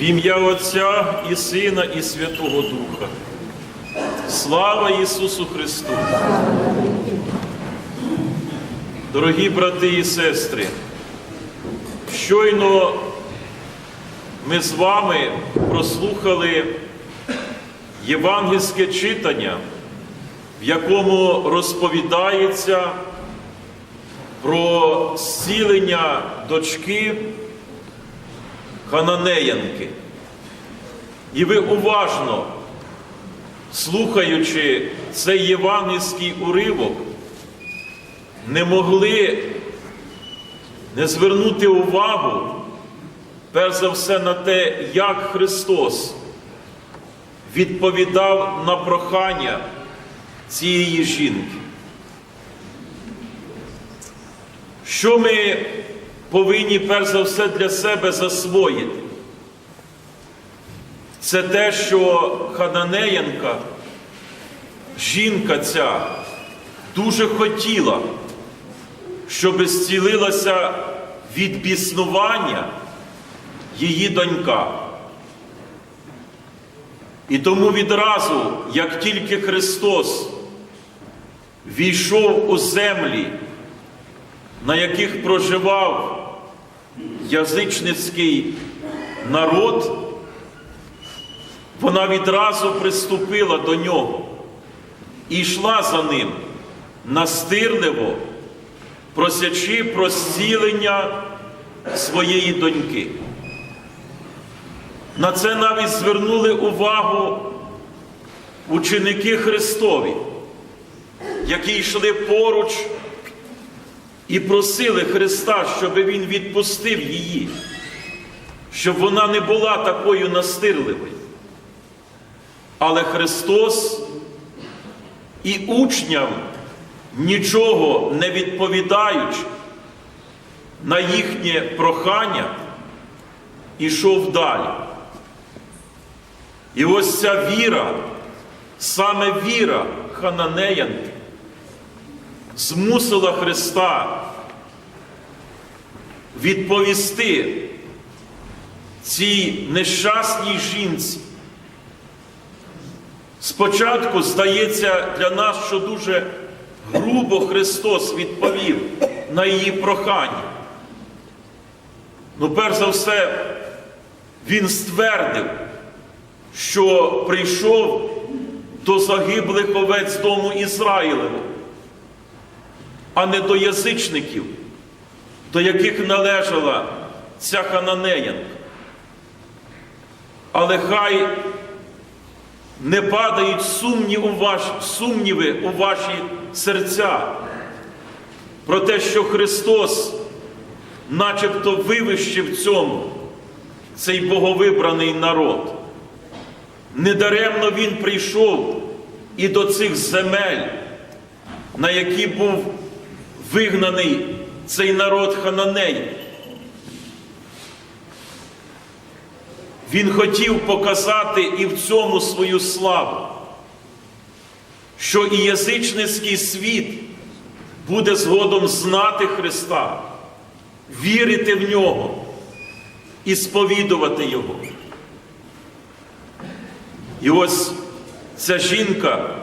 В ім'я Отця і Сина, і Святого Духа. Слава Ісусу Христу! Дорогі брати і сестри, щойно ми з вами прослухали євангельське читання, в якому розповідається про зцілення дочки Хананеянки. І ви уважно, слухаючи цей євангельський уривок, не могли не звернути увагу, перш за все, на те, як Христос відповідав на прохання цієї жінки. Що ми повинні перш за все для себе засвоїти? Це те, що Хананеянка, жінка ця, дуже хотіла, щоб зцілилася від біснування її донька. І тому відразу, як тільки Христос війшов у землі, на яких проживав язичницький народ, вона відразу приступила до нього і йшла за ним настирливо, просячи про зцілення своєї доньки. На це навіть звернули увагу ученики Христові, які йшли поруч і просили Христа, щоб Він відпустив її, щоб вона не була такою настирливою. Але Христос і учням, нічого не відповідаючи на їхнє прохання, ішов далі. І ось ця віра, саме віра Хананеянки, змусила Христа відповісти цій нещасній жінці. Спочатку здається для нас, що дуже грубо Христос відповів на її прохання. Ну, перш за все, Він ствердив, що прийшов до загиблих овець дому Ізраїлеву, а не до язичників, до яких належала ця хананеянка. Але хай не падають сумніви у ваші серця про те, що Христос начебто вивищив цьому цей боговибраний народ. Недаремно Він прийшов і до цих земель, на які був вигнаний цей народ Хананей. Він хотів показати і в цьому свою славу, що і язичницький світ буде згодом знати Христа, вірити в нього і сповідувати Його. І ось ця жінка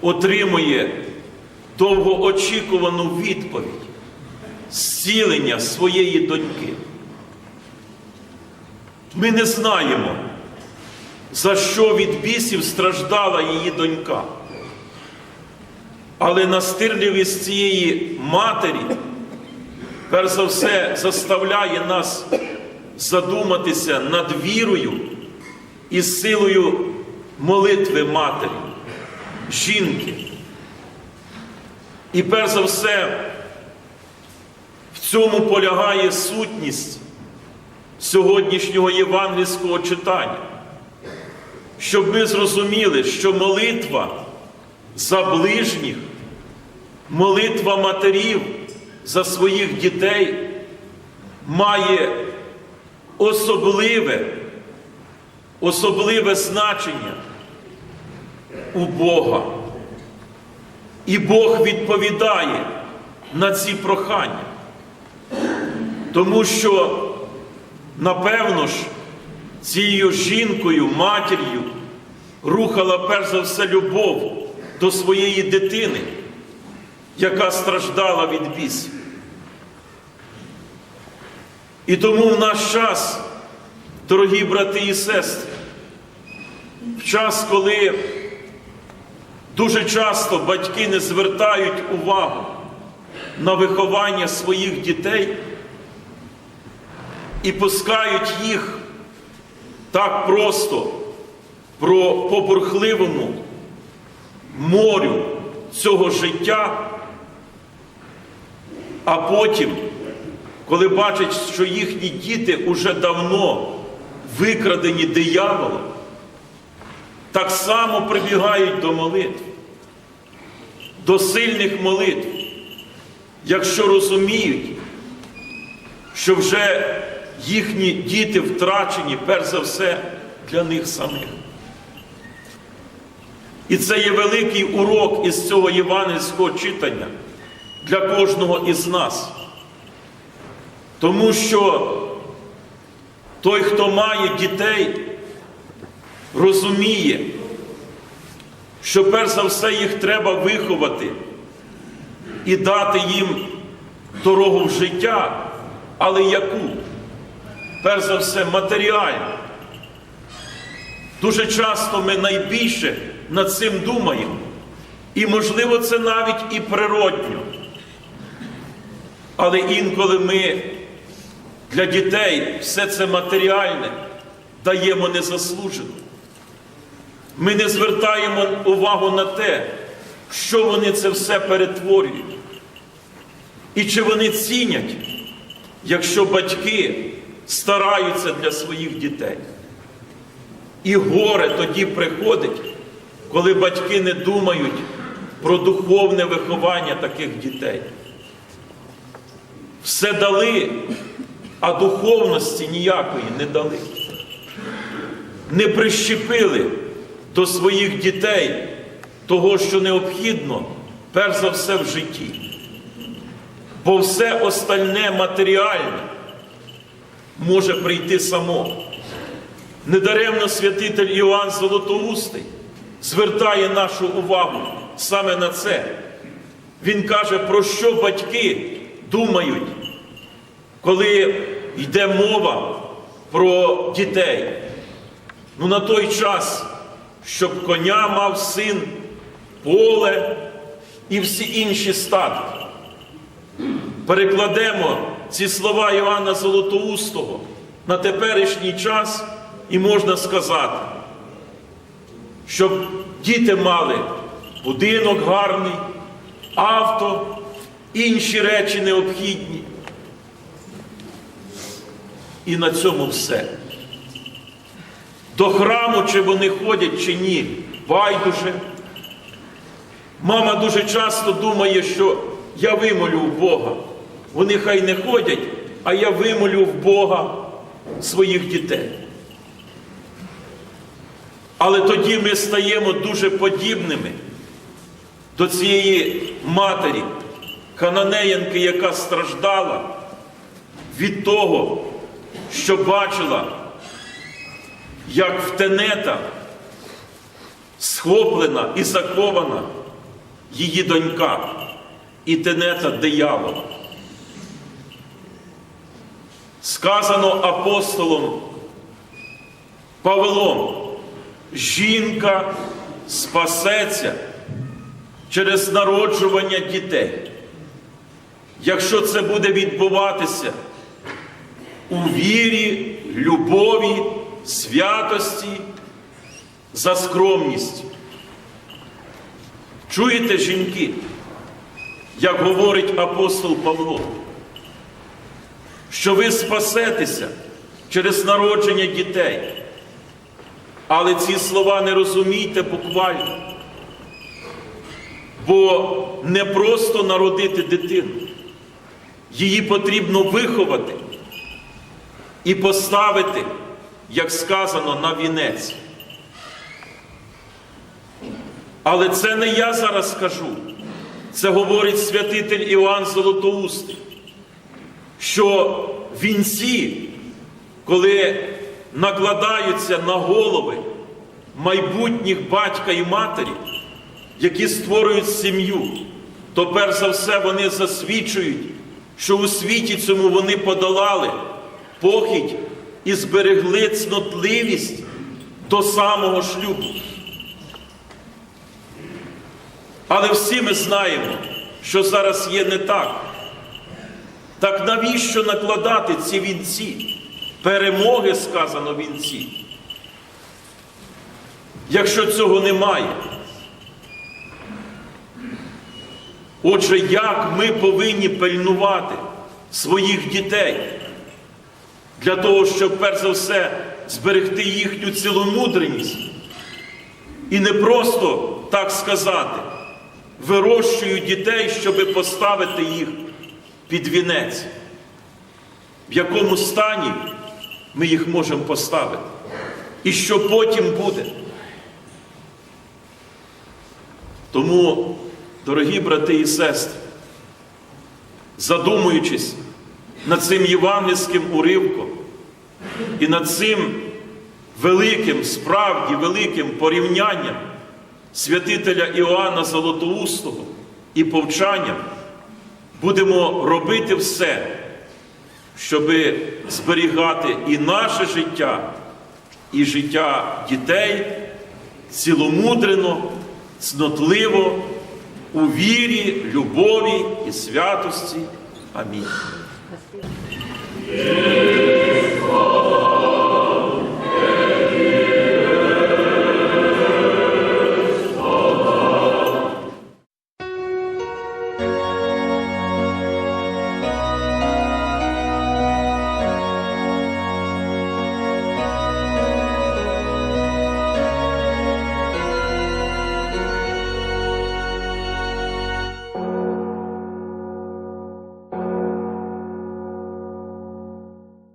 отримує довгоочікувану відповідь зцілення своєї доньки. Ми не знаємо, за що від бісів страждала її донька. Але настирливість цієї матері, перш за все, заставляє нас задуматися над вірою і силою молитви матері, жінки. І перш за все, в цьому полягає сутність сьогоднішнього євангельського читання, щоб ми зрозуміли, що молитва за ближніх, молитва матерів за своїх дітей має особливе, особливе значення у Бога. І Бог відповідає на ці прохання. Тому що, напевно ж, цією жінкою, матір'ю рухала перш за все любов до своєї дитини, яка страждала від бісів. І тому в наш час, дорогі брати і сестри, в час, коли дуже часто батьки не звертають увагу на виховання своїх дітей і пускають їх так просто про побурхливому морю цього життя, а потім, коли бачать, що їхні діти уже давно викрадені дияволом, так само прибігають до молитв, до сильних молитв, якщо розуміють, що вже їхні діти втрачені, перш за все, для них самих. І це є великий урок із цього євангельського читання для кожного із нас. Тому що той, хто має дітей, розуміє, що перш за все їх треба виховати і дати їм дорогу в життя, але яку? Перш за все, матеріальну. Дуже часто ми найбільше над цим думаємо. І, можливо, це навіть і природньо. Але інколи ми для дітей все це матеріальне даємо незаслужено. Ми не звертаємо увагу на те, що вони це все перетворюють. І чи вони цінять, якщо батьки стараються для своїх дітей. І горе тоді приходить, коли батьки не думають про духовне виховання таких дітей. Все дали, а духовності ніякої не дали. Не прищепили до своїх дітей того, що необхідно, перш за все в житті. Бо все остальне матеріальне може прийти само. Недаремно святитель Іоанн Золотоустий звертає нашу увагу саме на це. Він каже, про що батьки думають, коли йде мова про дітей. Ну на той час, щоб коня мав син, поле і всі інші статки. Перекладемо ці слова Іоанна Золотоустого на теперішній час, і можна сказати, щоб діти мали будинок гарний, авто, інші речі необхідні. І на цьому все. До храму, чи вони ходять, чи ні, байдуже. Мама дуже часто думає, що я вимолю в Бога. Вони хай не ходять, а я вимолю в Бога своїх дітей. Але тоді ми стаємо дуже подібними до цієї матері, хананеянки, яка страждала від того, що бачила, як в тенета схоплена і закована її донька і тенета диявола. Сказано апостолом Павлом, жінка спасеться через народжування дітей. Якщо це буде відбуватися у вірі, любові, святості, за скромність. Чуєте, жінки, як говорить апостол Павло, що ви спасетеся через народження дітей. Але ці слова не розумійте буквально. Бо не просто народити дитину, її потрібно виховати і поставити, як сказано, на вінець. Але це не я зараз скажу. Це говорить святитель Іоанн Золотоустий, що вінці, коли накладаються на голови майбутніх батька і матері, які створюють сім'ю, то перш за все вони засвідчують, що у світі цьому вони подолали похідь і зберегли цнотливість до самого шлюбу. Але всі ми знаємо, що зараз є не так. Так навіщо накладати ці вінці? Перемоги сказано вінці. Якщо цього немає. Отже, як ми повинні пильнувати своїх дітей для того, щоб перш за все зберегти їхню ціломудреність і не просто так сказати, вирощую дітей, щоб поставити їх під вінець, в якому стані ми їх можемо поставити, і що потім буде. Тому, дорогі брати і сестри, задумуючись над цим євангельським уривком і над цим великим, справді великим порівнянням святителя Іоанна Золотоустого і повчанням, будемо робити все, щоб зберігати і наше життя, і життя дітей ціломудрено, цнотливо, у вірі, любові і святості. Амінь. Yeah.